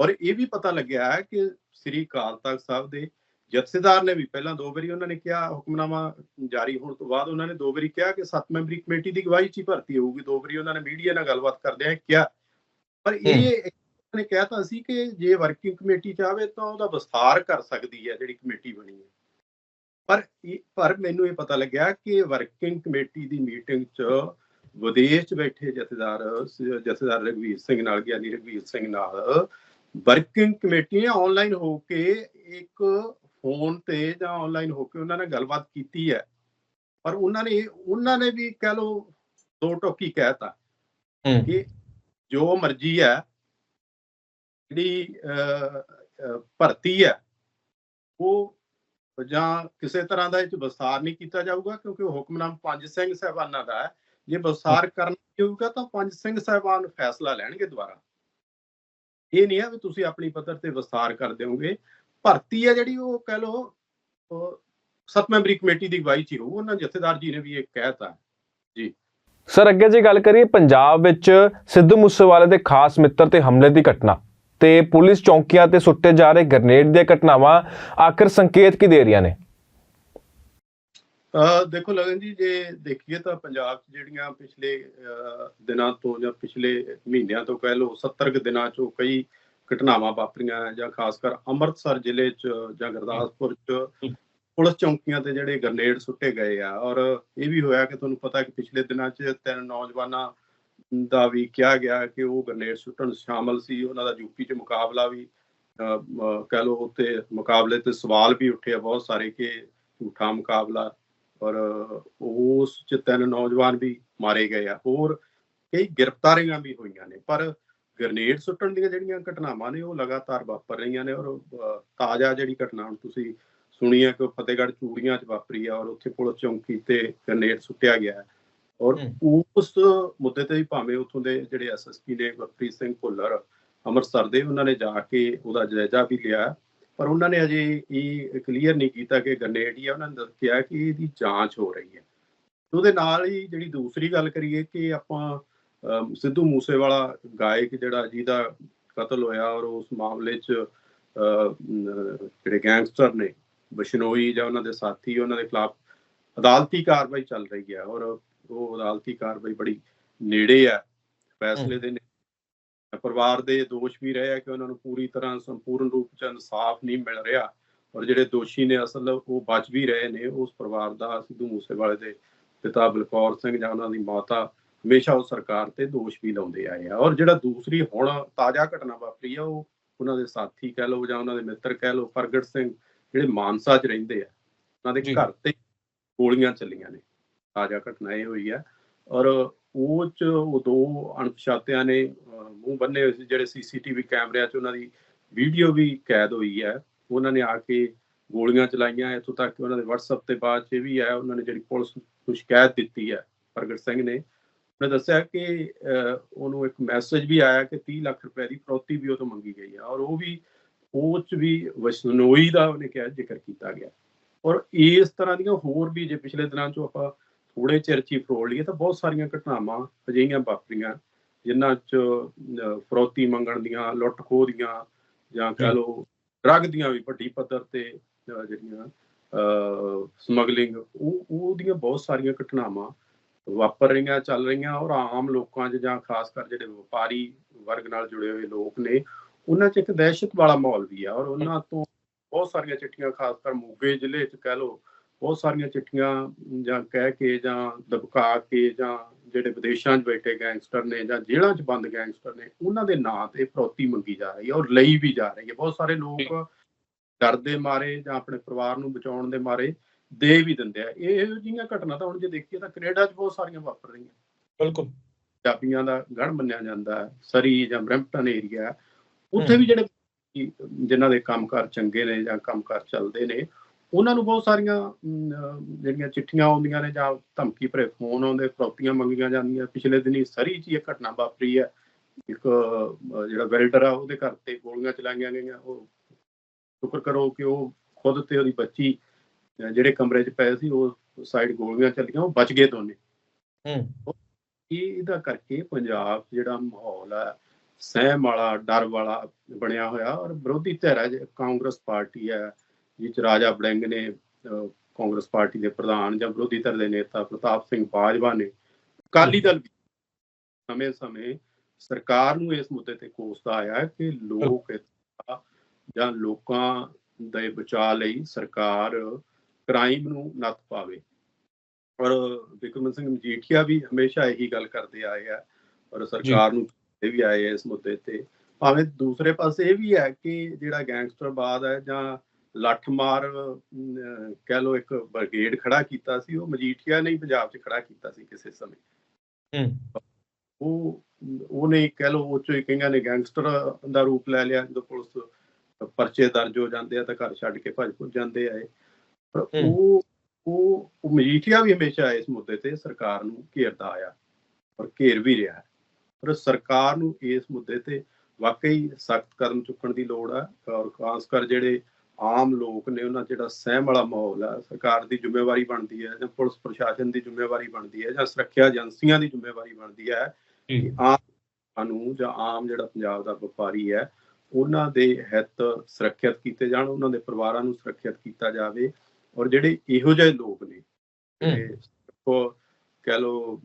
ਔਰ ਇਹ ਵੀ ਪਤਾ ਲੱਗਿਆ ਹੈ ਕਿ ਸ੍ਰੀ ਅਕਾਲ ਤਖਤ ਸਾਹਿਬ ਦੇ ਜਥੇਦਾਰ ਨੇ ਵੀ ਪਹਿਲਾਂ ਦੋ ਵਾਰੀ ਉਹਨਾਂ ਨੇ ਕਿਹਾ ਹੁਕਮਨਾਮਾ ਜਾਰੀ ਹੋਣ ਤੋਂ ਬਾਅਦ ਉਹਨਾਂ ਨੇ ਦੋ ਵਾਰੀ ਕਿਹਾ ਕਿ ਸੱਤ ਮੈਂਬਰੀ ਕਮੇਟੀ ਦੀ ਅਗਵਾਈ 'ਚ ਹੀ ਭਰਤੀ ਹੋਊਗੀ। ਦੋ ਵਾਰੀ ਉਹਨਾਂ ਨੇ ਮੀਡੀਆ ਨਾਲ ਗੱਲਬਾਤ ਕਰਦਿਆਂ ਕਿਹਾ। ਪਰ ਇਹ ਨੇ ਕਿਹਾ ਤਾਂ ਸੀ ਕਿ ਜੇ ਵਰਕਿੰਗ ਕਮੇਟੀ ਚਾਹਵੇ ਤਾਂ ਉਹਦਾ ਵਿਸਥਾਰ ਕਰ ਸਕਦੀ ਹੈ ਜਿਹੜੀ ਕਮੇਟੀ ਬਣੀ ਹੈ। ਪਰ ਪਰ ਮੈਨੂੰ ਇਹ ਪਤਾ ਲੱਗਿਆ ਕਿ ਵਰਕਿੰਗ ਕਮੇਟੀ ਦੀ ਮੀਟਿੰਗ 'ਚ ਵਿਦੇਸ਼ 'ਚ ਬੈਠੇ ਜਥੇਦਾਰ ਜਥੇਦਾਰ ਰਘਵੀਰ ਸਿੰਘ ਨਾਲ ਗਿਆਨੀ ਰਘਵੀਰ ਸਿੰਘ ਨਾਲ ਵਰਕਿੰਗ ਕਮੇਟੀ ਨੇ ਆਨਲਾਈਨ ਹੋ ਕੇ ਇੱਕ ਫੋਨ ਤੇ ਜਾਂ ਆਨਲਾਈਨ ਹੋ ਕੇ ਉਹਨਾਂ ਨਾਲ ਗੱਲਬਾਤ ਕੀਤੀ ਹੈ। ਪਰ ਉਹਨਾਂ ਨੇ ਉਹਨਾਂ ਨੇ ਵੀ ਕਹਿ ਲਓ ਦੋ ਟੋਕੀ ਕਹਿਤਾ ਕਿ ਜੋ ਮਰਜ਼ੀ ਹੈ ਜਿਹੜੀ ਭਰਤੀ ਹੈ ਉਹ ਜਾਂ ਕਿਸੇ ਤਰ੍ਹਾਂ ਦਾ ਇਹ 'ਚ ਵਿਸਥਾਰ ਨਹੀਂ ਕੀਤਾ ਜਾਊਗਾ ਕਿਉਂਕਿ ਉਹ ਹੁਕਮਨਾਮ ਪੰਜ ਸਿੰਘ ਸਾਹਿਬਾਨਾਂ ਦਾ ਹੈ। ਜੇ ਵਿਸਥਾਰ ਕਰਨਾ ਹੋਊਗਾ ਤਾਂ ਪੰਜ ਸਿੰਘ ਸਾਹਿਬਾਨ ਫੈਸਲਾ ਲੈਣਗੇ ਦੁਬਾਰਾ। ਇਹ ਨਹੀਂ ਹੈ ਵੀ ਤੁਸੀਂ ਆਪਣੀ ਪੱਧਰ ਤੇ ਵਿਸਥਾਰ ਕਰ ਦਿਓਗੇ। ਭਰਤੀ ਹੈ ਜਿਹੜੀ ਉਹ ਕਹਿ ਲਓ ਸੱਤ ਮੈਂਬਰੀ ਕਮੇਟੀ ਦੀ ਅਗਵਾਈ ਚ ਹੋਊ ਉਹਨਾਂ ਜਥੇਦਾਰ ਜੀ ਨੇ ਵੀ ਇਹ ਕਹਿਤਾ ਸਰ, ਅੱਗੇ ਜੇ ਗੱਲ ਕਰੀਏ ਪੰਜਾਬ ਵਿੱਚ ਸਿੱਧੂ ਮੂਸੇਵਾਲੇ ਦੇ ਖਾਸ ਮਿੱਤਰ ਤੇ ਹਮਲੇ ਦੀ ਘਟਨਾ ਤੇ ਪੁਲਿਸ ਚੌਂਕੀਆਂ ਤੇ ਸੁੱਟੇ ਜਾ ਰਹੇ ਗ੍ਰਨੇਡ ਦੀਆਂ ਘਟਨਾਵਾਂ ਆਖਰ ਸੰਕੇਤ ਕੀ ਦੇ ਰਹੀਆਂ ਨੇ? ਦੇਖੋ ਲਗਨ ਜੀ ਜੇ ਦੇਖੀਏ ਤਾਂ ਪੰਜਾਬ 'ਚ ਜਿਹੜੀਆਂ ਪਿਛਲੇ ਦਿਨਾਂ ਤੋਂ ਜਾਂ ਪਿਛਲੇ ਮਹੀਨਿਆਂ ਤੋਂ ਕਹਿ ਲਓ 70 ਕੁ ਦਿਨਾਂ 'ਚੋਂ ਕਈ ਘਟਨਾਵਾਂ ਵਾਪਰੀਆਂ ਜਾਂ ਖਾਸ ਕਰ ਅੰਮ੍ਰਿਤਸਰ ਜ਼ਿਲ੍ਹੇ 'ਚ ਜਾਂ ਗੁਰਦਾਸਪੁਰ 'ਚ ਪੁਲਿਸ ਚੌਂਕੀਆਂ ਤੇ ਜਿਹੜੇ ਗ੍ਰਨੇਡ ਸੁੱਟੇ ਗਏ ਆ। ਔਰ ਇਹ ਵੀ ਹੋਇਆ ਕਿ ਤੁਹਾਨੂੰ ਪਤਾ ਕਿ ਪਿਛਲੇ ਦਿਨਾਂ 'ਚ ਤਿੰਨ ਨੌਜਵਾਨਾਂ ਦਾ ਵੀ ਕਿਹਾ ਗਿਆ ਕਿ ਉਹ ਗ੍ਰਨੇਡ ਸੁੱਟਣ ਸ਼ਾਮਲ ਸੀ। ਉਹਨਾਂ ਦਾ ਯੂਪੀ 'ਚ ਮੁਕਾਬਲਾ ਵੀ ਅਹ, ਕਹਿ ਲਓ ਉੱਤੇ ਮੁਕਾਬਲੇ ਤੇ ਸਵਾਲ ਵੀ ਉੱਠੇ ਆ ਬਹੁਤ ਸਾਰੇ ਕਿ ਝੂਠਾ ਮੁਕਾਬਲਾ ਔਰ ਉਸ ਚ ਤਿੰਨ ਨੌਜਵਾਨ ਵੀ ਮਾਰੇ ਗਏ ਆ। ਹੋਰ ਕਈ ਗ੍ਰਿਫਤਾਰੀਆਂ ਵੀ ਹੋਈਆਂ ਨੇ ਪਰ ਗ੍ਰਨੇਡ ਸੁੱਟਣ ਦੀਆਂ ਜਿਹੜੀਆਂ ਘਟਨਾਵਾਂ ਨੇ ਉਹ ਲਗਾਤਾਰ ਵਾਪਰ ਰਹੀਆਂ ਨੇ ਔਰ ਤਾਜ਼ਾ ਜਿਹੜੀ ਘਟਨਾ ਹੁਣ ਤੁਸੀਂ ਸੁਣੀ ਹੈ ਕਿ ਫਤਿਹਗੜ੍ਹ ਚੂੜੀਆਂ 'ਚ ਵਾਪਰੀ ਆ ਔਰ ਉੱਥੇ ਪੁਲਿਸ ਚੌਂਕੀ ਤੇ ਗ੍ਰਨੇਡ ਸੁੱਟਿਆ ਗਿਆ ਹੈ। ਔਰ ਉਸ ਮੁੱਦੇ ਤੇ ਵੀ ਭਾਵੇਂ ਉੱਥੋਂ ਦੇ ਜਿਹੜੇ ਐਸਐਸਪੀ ਨੇ ਗੁਰਪ੍ਰੀਤ ਸਿੰਘ ਭੁੱਲਰ ਅੰਮ੍ਰਿਤਸਰ ਦੇ ਉਹਨਾਂ ਨੇ ਜਾ ਕੇ ਉਹਦਾ ਜਾਇਜ਼ਾ ਵੀ ਲਿਆ। ਪਰ ਉਹਨਾਂ ਨੇ ਅਜੇ ਇਹ ਕਲੀਅਰ ਨਹੀਂ ਕੀਤਾ ਕਿ ਗ੍ਰਨੇਡ ਹੀ ਆ ਉਹਨਾਂ ਨੇ ਦੱਸ- ਕਿਹਾ ਕਿ ਇਹਦੀ ਜਾਂਚ ਹੋ ਰਹੀ ਹੈ। ਉਹਦੇ ਨਾਲ ਹੀ ਜਿਹੜੀ ਦੂਸਰੀ ਗੱਲ ਕਰੀਏ ਕਿ ਆਪਾਂ ਸਿੱਧੂ ਮੂਸੇਵਾਲਾ ਗਾਇਕ ਜਿਹੜਾ ਜਿਹਦਾ ਕਤਲ ਹੋਇਆ ਔਰ ਉਸ ਮਾਮਲੇ 'ਚ ਜਿਹੜੇ ਗੈਂਗਸਟਰ ਨੇ ਬਸ਼ਨੋਈ ਜਾਂ ਉਹਨਾਂ ਦੇ ਸਾਥੀ ਉਹਨਾਂ ਦੇ ਖਿਲਾਫ ਅਦਾਲਤੀ ਕਾਰਵਾਈ ਚੱਲ ਰਹੀ ਹੈ ਔਰ ਉਹ ਅਦਾਲਤੀ ਕਾਰਵਾਈ ਬੜੀ ਨੇੜੇ ਹੈ। ਫੈਸਲੇ ਦੇ ਪਰਿਵਾਰ ਦੇ ਦੋਸ਼ ਵੀ ਰਹੇ ਆ ਕਿ ਉਹਨਾਂ ਨੂੰ ਪੂਰੀ ਤਰ੍ਹਾਂ ਸੰਪੂਰਨ ਰੂਪ ਚ ਇਨਸਾਫ ਨਹੀਂ ਮਿਲ ਰਿਹਾ ਔਰ ਜਿਹੜੇ ਦੋਸ਼ੀ ਨੇ ਅਸਲ ਉਹ ਬਚ ਵੀ ਰਹੇ ਨੇ ਉਸ ਪਰਿਵਾਰ ਦਾ ਸਿੱਧੂ ਮੂਸੇਵਾਲੇ ਦੇ ਪਿਤਾ ਬਲਕੌਰ ਸਿੰਘ ਜਾਂ ਉਹਨਾਂ ਦੀ ਮਾਤਾ ਹਮੇਸ਼ਾ ਉਹ ਸਰਕਾਰ ਤੇ ਦੋਸ਼ ਵੀ ਲਾਉਂਦੇ ਆਏ ਆ। ਔਰ ਜਿਹੜਾ ਦੂਸਰੀ ਹੁਣ ਤਾਜ਼ਾ ਘਟਨਾ ਵਾਪਰੀ ਆ ਉਹ ਉਹਨਾਂ ਦੇ ਸਾਥੀ ਕਹਿ ਲਓ ਜਾਂ ਉਹਨਾਂ ਦੇ ਮਿੱਤਰ ਕਹਿ ਲਓ ਪ੍ਰਗਟ ਸਿੰਘ ਜਿਹੜੇ ਮਾਨਸਾ 'ਚ ਰਹਿੰਦੇ ਆ ਉਹਨਾਂ ਦੇ। ਘਰ ਤੇ ਗੋਲੀਆਂ ਚੱਲੀਆਂ ਨੇ। ਤਾਜ਼ਾ ਘਟਨਾ ਇਹ ਹੋਈ ਹੈ ਔਰ ਉਹ ਚ ਉਹ ਦੋ ਅਣਪਛਾਤਿਆਂ ਨੇ ਮੂੰਹ ਬੰਨੇ ਹੋਏ ਸੀ, ਜਿਹੜੇ ਸੀਸੀਟੀਵੀ ਕੈਮਰਿਆਂ 'ਚ ਉਹਨਾਂ ਦੀ ਵੀਡੀਓ ਵੀ ਕੈਦ ਹੋਈ ਹੈ। ਉਹਨਾਂ ਨੇ ਆ ਕੇ ਗੋਲੀਆਂ ਚਲਾਈਆਂ। ਇੱਥੋਂ ਤੱਕ ਕਿ ਉਹਨਾਂ ਦੇ WhatsApp ਤੇ ਬਾਅਦ 'ਚ ਵੀ ਆਇਆ ਉਹਨਾਂ ਨੇ ਜਿਹੜੀ ਪੁਲਿਸ ਨੂੰ ਸ਼ਿਕਾਇਤ ਦਿੱਤੀ ਹੈ, ਪ੍ਰਗਟ ਸਿੰਘ ਨੇ। ਉਹਨੇ ਦੱਸਿਆ ਕਿ ਉਹਨੂੰ ਇੱਕ ਮੈਸੇਜ ਵੀ ਆਇਆ ਕਿ 30 ਲੱਖ ਰੁਪਏ ਦੀ ਪ੍ਰੋਤੀ ਵੀ ਉਹ ਤੋਂ ਮੰਗੀ ਗਈ ਹੈ ਔਰ ਉਹ ਵੀ ਉਹ ਚ ਵੀ ਵਸਨੋਈ ਦਾ ਉਹਨੇ ਕਿਹਾ ਜ਼ਿਕਰ ਕੀਤਾ ਗਿਆ। ਔਰ ਇਸ ਤਰ੍ਹਾਂ ਦੀਆਂ ਹੋਰ ਵੀ ਜੇ ਪਿਛਲੇ ਦਿਨਾਂ 'ਚੋਂ ਆਪਾਂ ਥੋੜੇ ਚਿਰ 'ਚ ਹੀ ਫਰੋਲ ਲਈਏ ਤਾਂ ਬਹੁਤ ਸਾਰੀਆਂ ਘਟਨਾਵਾਂ ਅਜਿਹੀਆਂ ਵਾਪਰੀਆਂ ਜਿਨ੍ਹਾਂ 'ਚ ਫਰੌਤੀ ਮੰਗਣ ਦੀਆਂ ਲੁੱਟ ਖੋਹ ਦੀਆਂ ਜਾਂ ਕਹਿ। ਲਓ ਡਰੱਗ ਦੀਆਂ ਵੀ ਵੱਡੀ ਪੱਧਰ ਤੇ ਜਿਹੜੀਆਂ ਸਮਗਲਿੰਗ ਉਹ ਉਹਦੀਆਂ ਬਹੁਤ ਸਾਰੀਆਂ ਘਟਨਾਵਾਂ ਵਾਪਰ ਰਹੀਆਂ ਚੱਲ ਰਹੀਆਂ ਔਰ ਆਮ ਲੋਕਾਂ 'ਚ ਜਾਂ ਖਾਸ ਕਰ ਜਿਹੜੇ ਵਪਾਰੀ ਵਰਗ ਨਾਲ ਜੁੜੇ ਹੋਏ ਲੋਕ ਨੇ ਉਹਨਾਂ 'ਚ ਇੱਕ ਦਹਿਸ਼ਤ ਵਾਲਾ ਮਾਹੌਲ ਵੀ ਆ ਔਰ ਉਹਨਾਂ ਤੋਂ ਬਹੁਤ ਸਾਰੀਆਂ ਚਿੱਠੀਆਂ ਖਾਸ ਕਰ ਮੋਗੇ ਜ਼ਿਲ੍ਹੇ 'ਚ ਕਹਿ ਲਓ ਬਹੁਤ ਸਾਰੀਆਂ ਚਿੱਠੀਆਂ ਜਾਂ ਕਹਿ ਕੇ ਜਾਂ ਦਬਕਾ ਕੇ ਜਾਂ ਜਿਹੜੇ ਵਿਦੇਸ਼ਾਂ 'ਚ ਬੈਠੇ ਗੈਂਗਸਟਰ ਨੇ ਜਾਂ ਜੇਲ੍ਹਾਂ 'ਚ ਬੰਦ ਗੈਂਗਸਟਰ ਨੇ ਉਹਨਾਂ ਦੇ ਨਾਂ ਤੇ ਫਰੌਤੀ ਮੰਗੀ ਜਾ ਰਹੀ ਹੈ ਔਰ ਲਈ ਵੀ ਜਾ ਰਹੀ ਹੈ। ਬਹੁਤ ਸਾਰੇ ਲੋਕ ਡਰ ਦੇ ਮਾਰੇ ਜਾਂ ਆਪਣੇ ਪਰਿਵਾਰ ਨੂੰ ਬਚਾਉਣ ਦੇ ਮਾਰੇ ਦੇ ਵੀ ਦਿੰਦੇ ਆ। ਇਹ ਜਿਹੀਆਂ ਘਟਨਾ ਤਾਂ ਹੁਣ ਜੇ ਦੇਖੀਏ ਤਾਂ ਕੈਨੇਡਾ 'ਚ ਬਹੁਤ ਸਾਰੀਆਂ ਵਾਪਰ ਰਹੀਆਂ। ਬਿਲਕੁਲ। ਪੰਜਾਬੀਆਂ ਦਾ ਗੜ ਮੰਨਿਆ ਜਾਂਦਾ ਹੈ ਸਰੀ ਜਾਂ ਬ੍ਰੈਂਪਟਨ ਏਰੀਆ। ਉੱਥੇ ਵੀ ਜਿਹੜੇ ਜਿਨ੍ਹਾਂ ਦੇ ਕੰਮਕਾਰ ਚੰਗੇ ਨੇ ਜਾਂ ਕੰਮਕਾਰ ਚੱਲਦੇ ਨੇ ਉਹਨਾਂ ਨੂੰ ਬਹੁਤ ਸਾਰੀਆਂ ਜਿਹੜੀਆਂ ਚਿੱਠੀਆਂ ਆਉਂਦੀਆਂ ਨੇ ਜਾਂ ਧਮਕੀ ਭਰੇ ਫੋਨ ਆਉਂਦੇ ਫਰੌਤੀਆਂ ਮੰਗੀਆਂ ਜਾਂਦੀਆਂ। ਪਿਛਲੇ ਦਿਨੀ ਸਰੀ 'ਚ ਇਹ ਘਟਨਾ ਵਾਪਰੀ ਹੈ। ਇੱਕ ਜਿਹੜਾ ਵੈਲਡਰ ਆ ਉਹਦੇ ਘਰ ਤੇ ਗੋਲੀਆਂ ਚਲਾਈਆਂ ਗਈਆਂ। ਉਹ ਸ਼ੁਕਰ ਕਰੋ ਕਿ ਉਹ ਖੁਦ ਤੇ ਉਹਦੀ ਬੱਚੀ ਜਿਹੜੇ ਕਮਰੇ 'ਚ ਪਏ ਸੀ ਉਹ ਸਾਈਡ ਗੋਲੀਆਂ ਚੱਲੀਆਂ ਉਹ ਬਚ ਗਏ ਦੋਨੇ। ਹੂੰ। ਇਹ ਇਹਦਾ ਕਰਕੇ ਪੰਜਾਬ ਜਿਹੜਾ ਮਾਹੌਲ ਹੈ ਸਹਿਮ ਵਾਲਾ ਡਰ ਵਾਲਾ ਬਣਿਆ ਹੋਇਆ ਔਰ ਵਿਰੋਧੀ ਧਿਰ ਕਾਂਗਰਸ ਪਾਰਟੀ ਹੈ ਜਿਸ ਰਾਜਾ ਬੜਿੰਗ ਨੇ ਕਾਂਗਰਸ ਪਾਰਟੀ ਦੇ ਪ੍ਰਧਾਨ ਜਾਂ ਵਿਰੋਧੀ ਧਿਰ ਦੇ ਨੇਤਾ ਪ੍ਰਤਾਪ ਸਿੰਘ ਬਾਜਵਾ ਨੇ ਅਕਾਲੀ ਦਲ ਵੀ ਸਮੇਂ-ਸਮੇਂ ਸਰਕਾਰ ਨੂੰ ਇਸ ਮੁੱਦੇ ਤੇ ਕੋਸਦਾ ਆਇਆ ਕਿ ਲੋਕ ਜਾਂ ਲੋਕਾਂ ਦੇ ਬਚਾਅ ਲਈ ਸਰਕਾਰ ਕ੍ਰਾਈਮ ਨੂੰ ਨੱਥ ਪਾਵੇ। ਔਰ ਬਿਕਰਮ ਸਿੰਘ ਮਜੀਠੀਆ ਵੀ ਹਮੇਸ਼ਾ ਇਹੀ ਗੱਲ ਕਰਦੇ ਆਏ ਆ ਔਰ ਸਰਕਾਰ ਨੂੰ ਇਹ ਵੀ ਆਏ ਇਸ ਮੁੱਦੇ ਤੇ। ਭਾਵੇਂ ਦੂਸਰੇ ਪਾਸੇ ਇਹ ਵੀ ਹੈ ਕਿ ਜਿਹੜਾ ਗੈਂਗਸਟਰਵਾਦ ਹੈ ਜਾਂ ਲੱਠਮਾਰ ਅਮ, ਕਹਿ ਲੋ ਇੱਕ ਬ੍ਰਿਗੇਡ ਖੜਾ ਕੀਤਾ ਸੀ ਉਹ ਮਜੀਠੀਆ ਨੇ ਪੰਜਾਬ 'ਚ ਖੜਾ ਕੀਤਾ ਸੀ ਕਿਸੇ ਸਮੇਂ ਹੂੰ ਉਹ ਉਹਨੇ ਕਹਿ ਲੋ ਉਹ ਚੋਂ ਹੀ ਕਈਆਂ ਨੇ ਗੈਂਗਸਟਰ ਦਾ ਰੂਪ ਲੈ ਲਿਆ ਜਦੋਂ ਪੁਲਿਸ ਪਰਚੇ ਦਰਜ ਹੋ ਜਾਂਦੇ ਆ ਤਾਂ ਘਰ ਛੱਡ ਕੇ ਭੱਜ ਭੁੱਜ ਜਾਂਦੇ ਆ। ਪਰ। ਉਹ ਉਹ ਮਜੀਠੀਆ ਵੀ ਹਮੇਸ਼ਾ ਇਸ ਮੁੱਦੇ ਤੇ ਸਰਕਾਰ ਨੂੰ ਘੇਰਦਾ ਆਇਆ ਔਰ ਘੇਰ ਵੀ ਰਿਹਾ ਹੈ ਪਰ ਸਰਕਾਰ ਨੂੰ ਇਸ ਮੁੱਦੇ ਤੇ ਵਾਕਈ ਸਖਤ ਕਦਮ ਚੁੱਕਣ ਦੀ ਲੋੜ ਹੈ ਔਰ ਖਾਸ ਕਰ ਜਿਹੜੇ ਆਮ ਲੋਕ ਨੇ ਉਹਨਾਂ ਜਿਹੜਾ ਸਹਿਮ ਵਾਲਾ ਮਾਹੌਲ ਹੈ ਸਰਕਾਰ ਦੀ ਜ਼ਿੰਮੇਵਾਰੀ ਬਣਦੀ ਹੈ ਜਾਂ ਪੁਲਿਸ ਪ੍ਰਸ਼ਾਸਨ ਦੀ ਜ਼ਿੰਮੇਵਾਰੀ ਬਣਦੀ ਹੈ ਜਾਂ ਸੁਰੱਖਿਆ ਏਜੰਸੀਆਂ ਦੀ ਜ਼ਿੰਮੇਵਾਰੀ ਬਣਦੀ ਹੈ। ਕਿ ਆਮ ਕਾਨੂੰਨ ਜਾਂ ਆਮ ਜਿਹੜਾ ਪੰਜਾਬ ਦਾ ਵਪਾਰੀ ਹੈ ਉਹਨਾਂ ਦੇ ਹਿੱਤ ਸੁਰੱਖਿਅਤ ਕੀਤੇ ਜਾਣ ਉਹਨਾਂ ਦੇ ਪਰਿਵਾਰਾਂ ਨੂੰ ਸੁਰੱਖਿਅਤ ਕੀਤਾ ਜਾਵੇ ਔਰ ਜਿਹੜੇ ਇਹੋ ਜਿਹੇ ਲੋਕ ਨੇ ਉਹ ਕਹਿ ਲੋ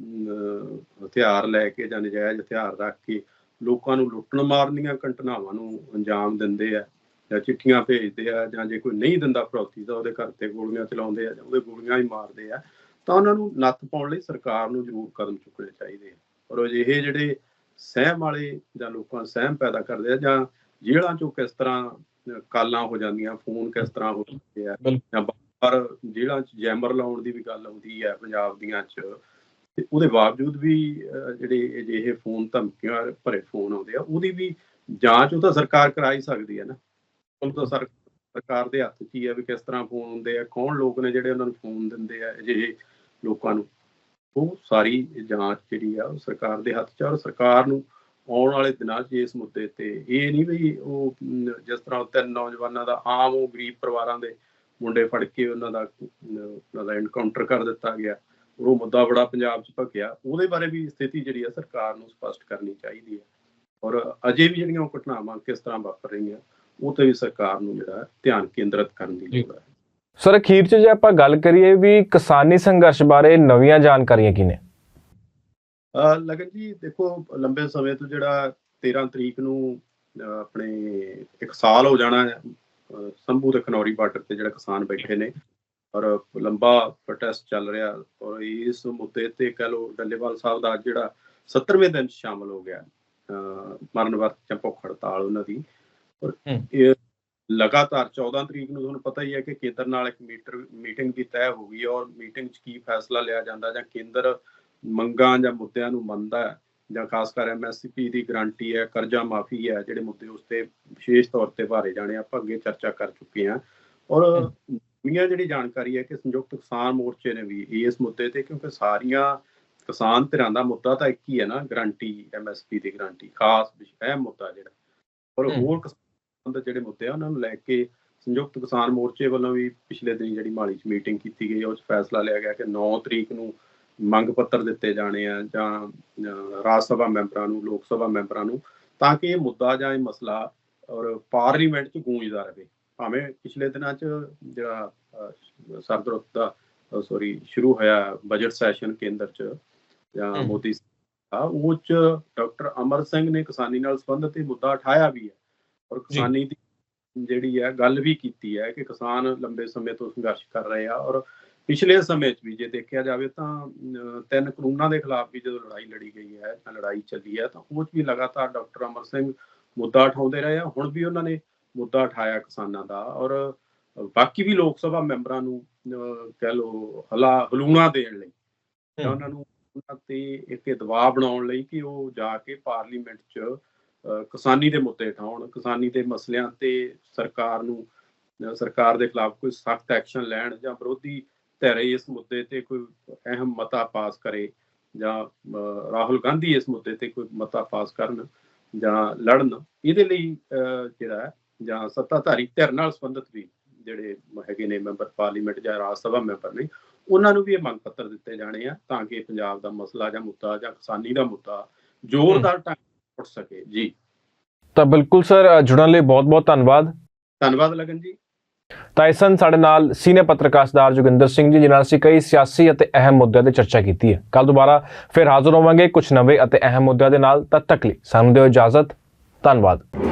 ਹਥਿਆਰ ਲੈ ਕੇ ਜਾਂ ਨਜਾਇਜ਼ ਹਥਿਆਰ ਰੱਖ ਕੇ ਲੋਕਾਂ ਨੂੰ ਲੁੱਟਣ ਮਾਰਨ ਦੀਆਂ ਘਟਨਾਵਾਂ ਨੂੰ ਅੰਜਾਮ ਦਿੰਦੇ ਆ ਜਾਂ ਚਿੱਠੀਆਂ ਭੇਜਦੇ ਆ ਜਾਂ ਜੇ ਕੋਈ ਨਹੀਂ ਦਿੰਦਾ ਫਰੌਤੀ ਤਾਂ ਉਹਦੇ ਘਰ ਤੇ ਗੋਲੀਆਂ ਚਲਾਉਂਦੇ ਆ ਜਾਂ ਉਹਦੇ ਗੋਲੀਆਂ ਹੀ ਮਾਰਦੇ ਆ ਤਾਂ ਉਹਨਾਂ ਨੂੰ ਨੱਥ ਪਾਉਣ ਲਈ ਸਰਕਾਰ ਨੂੰ ਜ਼ਰੂਰ ਕਦਮ ਚੁੱਕਣੇ ਚਾਹੀਦੇ ਆ ਔਰ ਉਹ ਇਹ ਜਿਹੜੇ ਸਹਿਮ ਵਾਲੇ ਜਾਂ ਲੋਕਾਂ ਸਹਿਮ ਪੈਦਾ ਕਰਦੇ ਆ ਜਾਂ ਜੇਲ੍ਹਾਂ ਚੋਂ ਕਿਸ ਤਰ੍ਹਾਂ ਕਾਲਾਂ ਹੋ ਜਾਂਦੀਆਂ ਫੋਨ ਕਿਸ ਤਰ੍ਹਾਂ ਹੋ ਜਾਂਦੇ ਆ। ਜਾਂ ਪਰ ਜੇਲ੍ਹਾਂ 'ਚ ਜੈਮਰ ਲਾਉਣ ਦੀ ਵੀ ਗੱਲ ਆਉਂਦੀ ਹੈ ਪੰਜਾਬ ਦੀਆਂ 'ਚ ਤੇ ਉਹਦੇ ਬਾਵਜੂਦ ਵੀ ਜਿਹੜੇ ਅਜਿਹੇ ਫੋਨ ਧਮਕੀਆਂ ਭਰੇ ਫੋਨ ਆਉਂਦੇ ਆ ਉਹਦੀ ਵੀ ਜਾਂਚ ਉਹ ਤਾਂ ਸਰਕਾਰ ਕਰਾ ਹੀ ਸਕਦੀ ਹੈ ਨਾ ਉਹ ਤਾਂ ਸਰ- ਸਰਕਾਰ ਦੇ ਹੱਥ 'ਚ ਹੀ ਹੈ ਵੀ ਕਿਸ ਤਰ੍ਹਾਂ ਫੋਨ ਹੁੰਦੇ ਆ ਕੌਣ ਲੋਕ ਨੇ ਜਿਹੜੇ ਉਹਨਾਂ ਨੂੰ ਫੋਨ ਦਿੰਦੇ ਆ ਅਜਿਹੇ ਲੋਕਾਂ ਨੂੰ? ਉਹ ਸਾਰੀ ਜਾਂਚ ਜਿਹੜੀ ਆ ਉਹ ਸਰਕਾਰ ਦੇ ਹੱਥ 'ਚ ਆ ਔਰ ਸਰਕਾਰ ਨੂੰ ਆਉਣ ਵਾਲੇ ਦਿਨਾਂ 'ਚ ਇਸ ਮੁੱਦੇ ਤੇ ਇਹ ਨਹੀਂ ਵੀ ਉਹ ਜਿਸ ਤਰ੍ਹਾਂ ਤਿੰਨ ਨੌਜਵਾਨਾਂ ਦਾ ਆਮ ਉਹ ਗਰੀਬ ਪਰਿਵਾਰਾਂ ਦੇ ਮੁੰਡੇ ਫੜ ਕੇ ਉਹਨਾਂ ਦਾ ਅਮ, ਉਹਨਾਂ ਦਾ ਐਨਕਾਊਂਟਰ ਕਰ ਦਿੱਤਾ ਗਿਆ। ਉਹ ਮੁੱਦਾ ਬੜਾ ਪੰਜਾਬ 'ਚ ਭਖਿਆ। ਉਹਦੇ ਬਾਰੇ ਵੀ ਸਥਿਤੀ ਜਿਹੜੀ ਆ ਸਰਕਾਰ ਨੂੰ ਸਪਸ਼ਟ ਕਰਨੀ ਚਾਹੀਦੀ ਹੈ ਔਰ ਅਜੇ ਵੀ ਜਿਹੜੀਆਂ ਉਹ ਘਟਨਾਵਾਂ ਕਿਸ ਤਰ੍ਹਾਂ ਵਾਪਰ ਰਹੀਆਂ ਉਹ ਤੇ ਵੀ ਸਰਕਾਰ ਨੂੰ ਜਿਹੜਾ ਧਿਆਨ ਕੇਂਦਰਿਤ ਕਰਨ ਦੀ। ਲੋੜ ਹੈ ਸਰ ਅਖੀਰ 'ਚ ਜੇ ਆਪਾਂ ਗੱਲ ਕਰੀਏ ਵੀ ਕਿਸਾਨੀ ਸੰਘਰਸ਼ ਬਾਰੇ ਨਵੀਆਂ ਜਾਣਕਾਰੀਆਂ ਕੀ ਨੇ ਲਗਨ ਜੀ ਦੇਖੋ ਲੰਬੇ ਸਮੇਂ ਤੋਂ ਜਿਹੜਾ 13 ਤਰੀਕ ਨੂੰ ਆਪਣੇ ਇੱਕ ਸਾਲ ਹੋ ਜਾਣਾ ਸੰਭੂ ਤੇ ਖਨੌਰੀ ਬਾਰਡਰ ਤੇ ਜਿਹੜਾ ਕਿਸਾਨ ਬੈਠੇ ਨੇ ਔਰ ਲੰਬਾ ਪ੍ਰੋਟੈਸਟ ਚੱਲ ਰਿਹਾ ਔਰ ਇਸ ਮੁੱਦੇ ਤੇ ਕਹ ਲੋ ਡੱਲੇਵਾਲ ਸਾਹਿਬ ਦਾ ਅੱਜ ਜਿਹੜਾ 70ਵੇਂ ਦਿਨ ਸ਼ਾਮਲ ਹੋ ਗਿਆ ਅਹ ਮਰਨ ਵਰਤ ਜਾਂ ਭੁੱਖ ਹੜਤਾਲ ਉਹਨਾਂ ਦੀ। ਇਹ ਲਗਾਤਾਰ 14 ਤਰੀਕ ਨੂੰ ਤੁਹਾਨੂੰ ਪਤਾ ਹੀ ਹੈ ਕਿ ਕੇਂਦਰ ਨਾਲ ਇੱਕ ਮੀਟਰ ਮੀਟਿੰਗ ਵੀ ਤੈਅ ਹੋ ਗਈ ਹੈ ਔਰ ਮੀਟਿੰਗ 'ਚ ਕੀ ਫੈਸਲਾ ਲਿਆ ਜਾਂਦਾ ਜਾਂ ਕੇਂਦਰ ਮੰਗਾਂ ਜਾਂ ਮੁੱਦਿਆਂ ਨੂੰ ਮੰਨਦਾ ਹੈ ਜਾਂ ਖਾਸ ਕਰ ਐਮਐਸਪੀ ਦੀ ਗਾਰੰਟੀ ਹੈ ਕਰਜ਼ਾ ਮਾਫੀ ਹੈ ਜਿਹੜੇ ਮੁੱਦੇ ਉਸ ਤੇ ਵਿਸ਼ੇਸ਼ ਤੌਰ ਤੇ ਭਾਰੇ ਜਾਣੇ ਆਪਾਂ ਅੱਗੇ ਚਰਚਾ ਕਰ ਚੁੱਕੇ ਹਾਂ ਔਰ। ਦੁਨੀਆ ਜਿਹੜੀ ਜਾਣਕਾਰੀ ਹੈ ਕਿ ਸੰਯੁਕਤ ਕਿਸਾਨ ਮੋਰਚੇ ਨੇ ਵੀ ਇਸ ਮੁੱਦੇ ਤੇ ਕਿਉਂਕਿ ਸਾਰੀਆਂ ਕਿਸਾਨ ਧਿਰਾਂ ਦਾ ਮੁੱਦਾ ਤਾਂ ਇੱਕ ਹੀ ਹੈ ਨਾ ਗਾਰੰਟੀ ਐਮਐਸਪੀ ਦੀ ਗਾਰੰਟੀ ਖਾਸ ਵਿਸ਼- ਅਹਿਮ ਮੁੱਦਾ ਜਿਹੜਾ ਔਰ। ਹੋਰ ਦੇ ਜਿਹੜੇ ਮੁੱਦੇ ਆ ਉਹਨਾਂ ਨੂੰ ਲੈ ਕੇ ਸੰਯੁਕਤ ਕਿਸਾਨ ਮੋਰਚੇ ਵੱਲੋਂ ਵੀ ਪਿਛਲੇ ਦਿਨ ਜਿਹੜੀ ਮਾਲੀ 'ਚ ਮੀਟਿੰਗ ਕੀਤੀ ਗਈ ਉਸ 'ਚ ਫੈਸਲਾ ਲਿਆ ਗਿਆ ਕਿ 9 ਤਰੀਕ ਨੂੰ ਮੰਗ ਪੱਤਰ ਦਿੱਤੇ ਜਾਣੇ ਆ ਜਾਂ ਰਾਜ ਸਭਾ ਮੈਂਬਰਾਂ ਨੂੰ ਲੋਕ ਸਭਾ ਮੈਂਬਰਾਂ ਨੂੰ ਤਾਂ ਕਿ ਇਹ ਮੁੱਦਾ ਜਾਂ ਇਹ ਮਸਲਾ ਔਰ ਪਾਰਲੀਮੈਂਟ 'ਚ ਗੂੰਜਦਾ ਰਹੇ ਭਾਵੇਂ ਪਿਛਲੇ ਦਿਨਾਂ 'ਚ ਜਿਹੜਾ ਅਹ, ਸਰਦ ਰੁੱਤ ਦਾ ਸੌਰੀ ਸ਼ੁਰੂ ਹੋਇਆ ਬਜਟ ਸੈਸ਼ਨ ਕੇਂਦਰ 'ਚ ਜਾਂ। ਮੋਦੀ ਉਹ 'ਚ ਡਾਕਟਰ ਅਮਰ ਸਿੰਘ ਨੇ ਕਿਸਾਨੀ ਨਾਲ ਸੰਬੰਧਿਤ ਇਹ ਮੁੱਦਾ ਉਠਾਇਆ ਵੀ ਹੈ ਔਰ ਕਿਸਾਨੀ ਦੀ ਜਿਹੜੀ ਹੈ ਗੱਲ ਵੀ ਕੀਤੀ ਹੈ ਕਿ ਕਿਸਾਨ ਲੰਬੇ ਸਮੇਂ ਤੋਂ ਸੰਘਰਸ਼ ਕਰ ਰਹੇ ਆ ਔਰ ਪਿਛਲੇ ਸਮੇਂ 'ਚ ਵੀ ਜੇ ਦੇਖਿਆ ਜਾਵੇ ਤਾਂ ਤਿੰਨ ਕਾਨੂੰਨਾਂ ਦੇ ਖਿਲਾਫ ਵੀ ਜਦੋਂ ਲੜਾਈ ਲੜੀ ਗਈ ਹੈ ਜਾਂ ਲੜਾਈ ਚੱਲੀ ਹੈ ਤਾਂ ਉਹ 'ਚ ਵੀ ਲਗਾਤਾਰ ਡਾਕਟਰ ਅਮਰ ਸਿੰਘ ਮੁੱਦਾ ਉਠਾਉਂਦੇ ਰਹੇ ਆ ਹੁਣ ਵੀ ਉਹਨਾਂ ਨੇ ਮੁੱਦਾ ਉਠਾਇਆ ਕਿਸਾਨਾਂ ਦਾ ਔਰ ਬਾਕੀ ਵੀ ਲੋਕ ਸਭਾ ਮੈਂਬਰਾਂ ਨੂੰ ਕਹਿ ਲੋ ਹਲਾ ਹਲੂਣਾ ਦੇਣ ਲਈ ਹਮ। ਉਹਨਾਂ ਨੂੰ ਉਹਨਾਂ ਤੇ ਇੱਕ ਦਬਾਅ ਬਣਾਉਣ ਲਈ ਕਿ ਉਹ ਜਾ ਕੇ ਪਾਰਲੀਮੈਂਟ 'ਚ ਕਿਸਾਨੀ ਦੇ ਮੁੱਦੇ ਉਠਾਉਣ ਕਿਸਾਨੀ ਦੇ ਮਸਲਿਆਂ ਤੇ ਸਰਕਾਰ ਨੂੰ ਸਰਕਾਰ ਦੇ ਖਿਲਾਫ ਕੋਈ ਸਖਤ ਐਕਸ਼ਨ ਲੈਣ ਜਾਂ ਵਿਰੋਧੀ ਧਿਰ ਇਸ ਮੁੱਦੇ ਤੇ ਕੋਈ ਅਹਿਮ ਮਤਾ ਪਾਸ ਕਰੇ ਜਾਂ ਰਾਹੁਲ ਗਾਂਧੀ ਇਸ ਮੁੱਦੇ ਤੇ ਕੋਈ ਮਤਾ ਪਾਸ ਕਰਨ ਜਾਂ ਲੜਨ ਇਹਦੇ ਲਈ ਅਹ, ਜਿਹੜਾ ਹੈ ਜਾਂ ਸੱਤਾਧਾਰੀ ਧਿਰ ਨਾਲ ਸੰਬੰਧਿਤ ਵੀ ਜਿਹੜੇ ਹੈਗੇ ਨੇ ਮੈਂਬਰ ਪਾਰਲੀਮੈਂਟ ਜਾਂ ਰਾਜ ਸਭਾ ਮੈਂਬਰ ਨੇ ਉਹਨਾਂ ਨੂੰ ਵੀ ਇਹ ਮੰਗ ਪੱਤਰ ਦਿੱਤੇ ਜਾਣੇ ਆ ਤਾਂ ਕਿ ਪੰਜਾਬ ਦਾ ਮਸਲਾ ਜਾਂ ਮੁੱਦਾ ਜਾਂ ਕਿਸਾਨੀ ਦਾ ਮੁੱਦਾ ਜ਼ੋਰਦਾਰ ਢੰਗ ਉੱਠ ਸਕੇ। ਜੀ। ਤਾਂ ਬਿਲਕੁਲ ਸਰ ਜੁੜਨ ਲਈ ਬਹੁਤ-ਬਹੁਤ ਧੰਨਵਾਦ। ਧੰਨਵਾਦ ਲਗਨ ਜੀ। ਤਾਂ ਇਸ ਸਨ ਸਾਡੇ ਨਾਲ ਸੀਨੀਅਰ ਪੱਤਰਕਾਰ ਸਰਦਾਰ ਜੋਗਿੰਦਰ ਸਿੰਘ ਜੀ ਜਿਨ੍ਹਾਂ ਨਾਲ ਅਸੀਂ ਕਈ ਸਿਆਸੀ ਅਤੇ ਅਹਿਮ ਮੁੱਦਿਆਂ ਤੇ ਚਰਚਾ ਕੀਤੀ ਹੈ। ਕੱਲ ਦੁਬਾਰਾ ਫਿਰ ਹਾਜ਼ਰ ਹੋਵਾਂਗੇ ਕੁਝ ਨਵੇਂ ਅਤੇ ਅਹਿਮ ਮੁੱਦਿਆਂ ਦੇ ਨਾਲ। ਤਦ ਤੱਕ ਲਈ ਸਾਨੂੰ ਦਿਓ ਇਜਾਜ਼ਤ। ਧੰਨਵਾਦ।